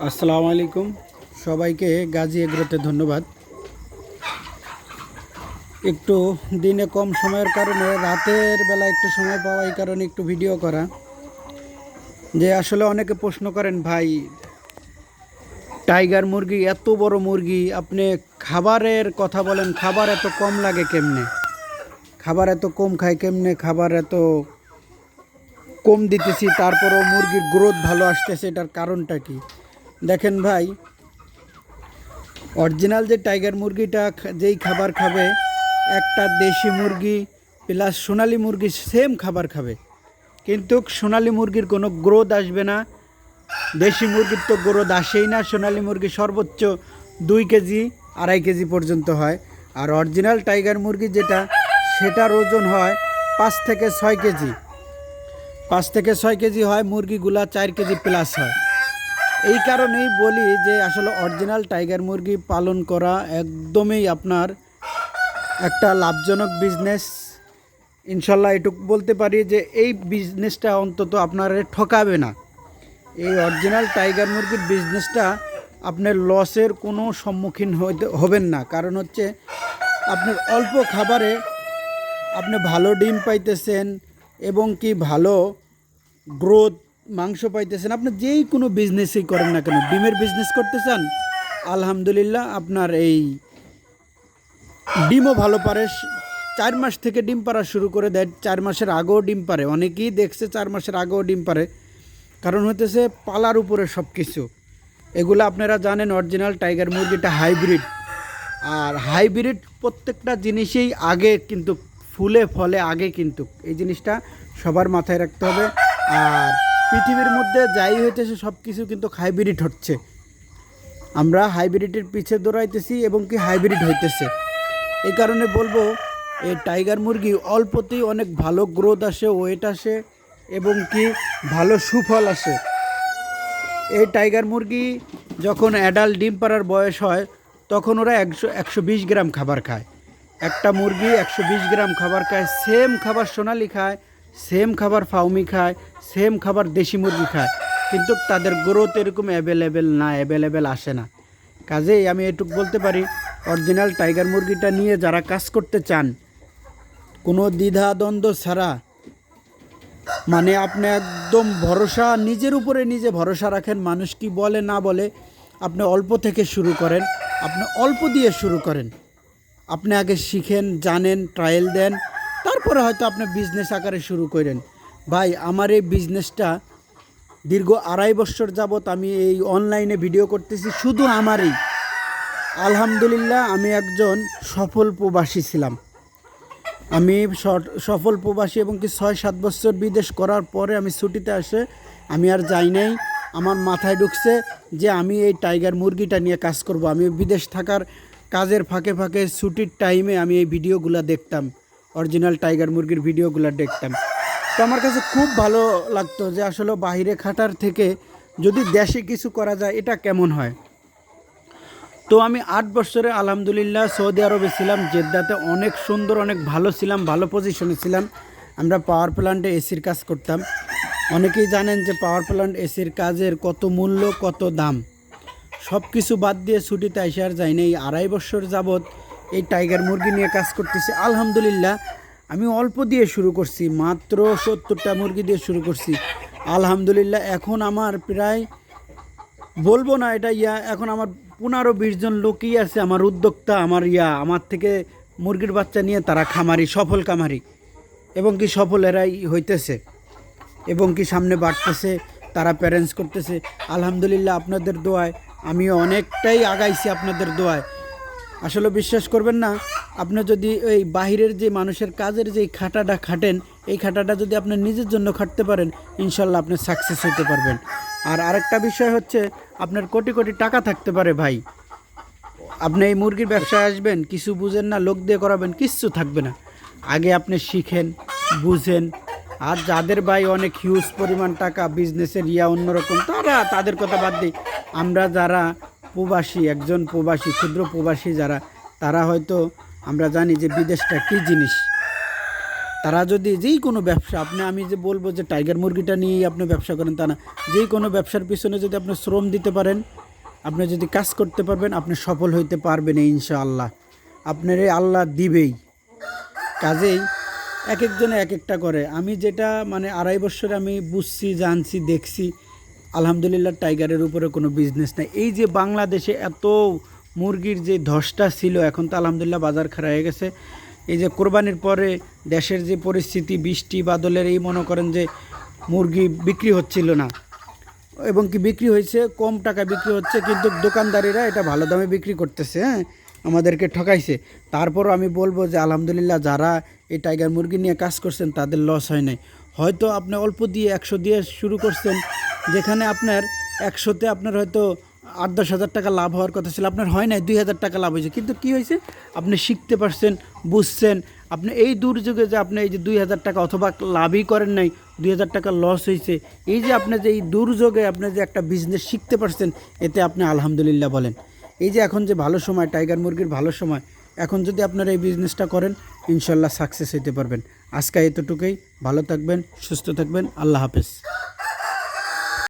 আসসালামু আলাইকুম। সবাইকে গাজী এগ্রোতে ধন্যবাদ। একটু দিনে কম সময়ের কারণে রাতের বেলা একটু সময় পাওয়া এই কারণে একটু ভিডিও করা। যে আসলে অনেকে প্রশ্ন করেন, ভাই, টাইগার মুরগি, এত বড় মুরগি, আপনি খাবারের কথা বলেন, খাবার এত কম লাগে কেমনে? খাবার এত কম খায় কেমনে? খাবার এত কম দিতেছি, তারপরও মুরগির গ্রোথ ভালো আসতেছে, এটার কারণটা কি? দেখেন ভাই, অরিজিনাল যে টাইগার মুরগিটা যেই খাবার খাবে, একটা দেশি মুরগি প্লাস সোনালি মুরগি সেম খাবার খাবে। কিন্তু সোনালি মুরগির কোনো গ্রোথ আসবে না। দেশি মুরগির তো গ্রোথ আসেই না, সোনালি মুরগি সর্বোচ্চ দুই কেজি, আড়াই কেজি পর্যন্ত হয়। আর অরিজিনাল টাইগার মুরগি যেটা, সেটার ওজন হয় পাঁচ থেকে ছয় কেজি। পাঁচ থেকে ছয় কেজি হয়, মুরগিগুলা চার কেজি প্লাস হয়। এই কারণেই বলি যে আসলে অরিজিনাল টাইগার মুরগি পালন করা একদমই আপনার একটা লাভজনক বিজনেস ইনশাল্লাহ এটুকু বলতে পারি যে এই বিজনেসটা অন্তত আপনার ঠকাবে না। এই অরিজিনাল টাইগার মুরগির বিজনেসটা আপনার লসের কোনো সম্মুখীন হবেন না। কারণ হচ্ছে আপনার অল্প খাবারে আপনি ভালো ডিম পাইতেছেন এবং কি ভালো গ্রোথ মাংস পাইতেছেন, আপনি যেই কোনো বিজনেসই করেন না কেন, ডিমের বিজনেস করতে চান, আলহামদুলিল্লাহ আপনার এই ডিমও ভালো পারে। চার মাস থেকে ডিম পাড়া শুরু করে দেয়, চার মাসের আগেও ডিম পারে অনেকেই দেখছে চার মাসের আগেও ডিম পারে কারণ হতেছে পালার উপরে সব কিছু এগুলো আপনারা জানেন অরিজিনাল টাইগার মুরগিটা হাইব্রিড আর হাইব্রিড প্রত্যেকটা জিনিসেই আগে কিন্তু, ফুলে, ফলে আগে কিন্তু, এই জিনিসটা সবার মাথায় রাখতে হবে। আর পৃথিবীর মধ্যে যাই হইতেছে সব কিছু কিন্তু হাইব্রিড হচ্ছে। আমরা হাইব্রিডের পিছে দৌড়াইতেছি এবং কি হাইব্রিড হইতেছে। এই কারণে বলব এই টাইগার মুরগি অল্পতেই অনেক ভালো গ্রোথ আসে ওয়েট আসে এবং কি ভালো সুফল আসে। এই টাইগার মুরগি যখন অ্যাডাল্ট ডিম পাড়ার বয়স হয়, তখন ওরা একশো একশো বিশ গ্রাম খাবার খায়। একটা মুরগি একশো বিশ গ্রাম খাবার খায় সেম খাবার সোনালি খায় সেম খাবার ফাউমি খায়, সেম খাবার দেশি মুরগি খায়, কিন্তু তাদের গ্রোথ এরকম অ্যাভেলেবেল না অ্যাভেলেবেল আসে না। কাজেই আমি এটুকু বলতে পারি অরিজিনাল টাইগার মুরগিটা নিয়ে যারা কাজ করতে চান, কোনো দ্বিধা দ্বন্দ্ব ছাড়া মানে আপনি একদম ভরসা, নিজের উপরে নিজে ভরসা রাখেন, মানুষ কি বলে না বলে, আপনি অল্প থেকে শুরু করেন, আপনি অল্প দিয়ে শুরু করেন। আপনি আগে শিখেন, জানেন ট্রায়াল দেন তারপরে হয়তো আপনি বিজনেস আকারে শুরু করেন। ভাই, আমার এই বিজনেসটা দীর্ঘ আড়াই বছর যাবত আমি এই অনলাইনে ভিডিও করতেছি, শুধু আমারই। আলহামদুলিল্লাহ, আমি একজন সফল প্রবাসী ছিলাম। আমি সফল প্রবাসী এবং কি ছয় সাত বছর বিদেশ করার পরে আমি ছুটিতে আসে আমি আর যাই নাই। আমার মাথায় ঢুকছে যে আমি এই টাইগার মুরগিটা নিয়ে কাজ করব। আমি বিদেশ থাকার কাজের ফাঁকে ফাঁকে ছুটির টাইমে আমি এই ভিডিওগুলো দেখতাম। অরিজিনাল টাইগার মুরগির ভিডিওগুলো দেখতাম। তো আমার কাছে খুব ভালো লাগতো যে আসলে বাইরে খাটার থেকে যদি দেশে কিছু করা যায়, এটা কেমন হয়? তো আমি আট বছরে আলহামদুলিল্লাহ সৌদি আরবে ছিলাম, জেদ্দাতে অনেক সুন্দর, অনেক ভালো ছিলাম, ভালো পজিশনে ছিলাম। আমরা পাওয়ার প্ল্যান্টে এসির কাজ করতাম। অনেকেই জানেন যে পাওয়ার প্ল্যান্ট এসির কাজের কত মূল্য, কত দাম। সব কিছু বাদ দিয়ে ছুটিতে এসে আর যাই না এই আড়াই বছর যাবৎ এই টাইগার মুরগি নিয়ে কাজ করতেছি। আলহামদুলিল্লাহ, আমি অল্প দিয়ে শুরু করছি, মাত্র সত্তরটা মুরগি দিয়ে শুরু করছি। আলহামদুলিল্লাহ, এখন আমার প্রায়, বলব না এটা ইয়া, এখন আমার পনেরো বিশ জন লোকই আছে, আমার উদ্যোক্তা, আমার ইয়া, আমার থেকে মুরগির বাচ্চা নিয়ে তারা খামারি, সফল খামারি। এবং কি সফল এরাই হইতেছে, এবং কি সামনে বাড়তেছে, তারা প্যারেন্টস করতেছে। আলহামদুলিল্লাহ, আপনাদের দোয়ায় আমি অনেকটাই আগাইছি আপনাদের দোয়ায়। আসলে বিশ্বাস করবেন না, আপনি যদি এই বাহিরের যে মানুষের কাজের যে খাটাটা খাটেন, এই খাটাটা যদি আপনি নিজের জন্য খাটতে পারেন, ইনশাল্লাহ আপনি সাকসেস হতে পারবেন। আর আরেকটা বিষয় হচ্ছে, আপনার কোটি কোটি টাকা থাকতে পারে ভাই। আপনি এই মুরগির ব্যবসায় আসবেন, কিছু বুঝেন না, লোক দিয়ে করাবেন, কিচ্ছু থাকবে না। আগে আপনি শিখেন, বুঝেন। আর যাদের ভাই অনেক হিউজ পরিমাণ টাকা বিজনেসের ইয়া অন্যরকম, তারা তাদের কথা বাদ দিই। আমরা যারা প্রবাসী, একজন প্রবাসী, ক্ষুদ্র প্রবাসী যারা, তারা হয়তো আমরা জানি যে বিদেশটা কী জিনিস। তারা যদি যেই কোনো ব্যবসা, আপনি আমি যে বলব যে টাইগার মুরগিটা নিয়েই আপনি ব্যবসা করেন তা না যেই কোনো ব্যবসার পিছনে যদি আপনি শ্রম দিতে পারেন, আপনি যদি কাজ করতে পারবেন, আপনি সফল হইতে পারবেন ইনশাআল্লাহ। আপনার এই আল্লাহ দিবেই। কাজেই এক একজনে এক একটা করে। আমি যেটা মানে আড়াই বছর আমি বুঝছি, জানছি, দেখছি আলহামদুলিল্লাহ টাইগারের উপরে কোনো বিজনেস নাই। এই যে বাংলাদেশে এত মুরগির যে ধসটা ছিল, এখন তো আলহামদুলিল্লাহ বাজার খারাপ হয়ে গেছে। এই যে কোরবানির পরে দেশের যে পরিস্থিতি, বৃষ্টি, বাদলের এই মনে করেন যে মুরগি বিক্রি হচ্ছিল না। এবং কি বিক্রি হয়েছে, কম টাকা বিক্রি হচ্ছে, কিন্তু দোকানদারিরা এটা ভালো দামে বিক্রি করতেছে হ্যাঁ? আমাদেরকে ঠকাইছে। তারপরও আমি বলব যে, আলহামদুলিল্লাহ যারা এই টাইগার মুরগি নিয়ে কাজ করছেন, তাদের লস হয় নাই। হয়তো আপনি অল্প দিয়ে একশো দিয়ে শুরু করছেন, যেখানে আপনার একশোতে আপনার হয়তো আট দশ হাজার টাকা লাভ হওয়ার কথা ছিল, আপনার হয় নাই, দুই হাজার টাকা লাভ হয়েছে। কিন্তু কি হয়েছে? আপনি শিখতে পারছেন, বুঝছেন। আপনি এই দুর্যোগে যে আপনি এই যে দুই হাজার টাকা অথবা লাভই করেন নাই, দুই হাজার টাকা লস হয়েছে। এই যে আপনি যে এই দুর্যোগে আপনি যে একটা বিজনেস শিখতে পারছেন, এতে আপনি আলহামদুলিল্লাহ বলেন। এই যে এখন যে ভালো সময়, টাইগার মুরগির ভালো সময়, এখন যদি আপনারা এই বিজনেসটা করেন, ইনশাল্লাহ সাকসেস হইতে পারবেন। আজকে এতটুকুই, ভালো থাকবেন, সুস্থ থাকবেন, আল্লাহ হাফেজ।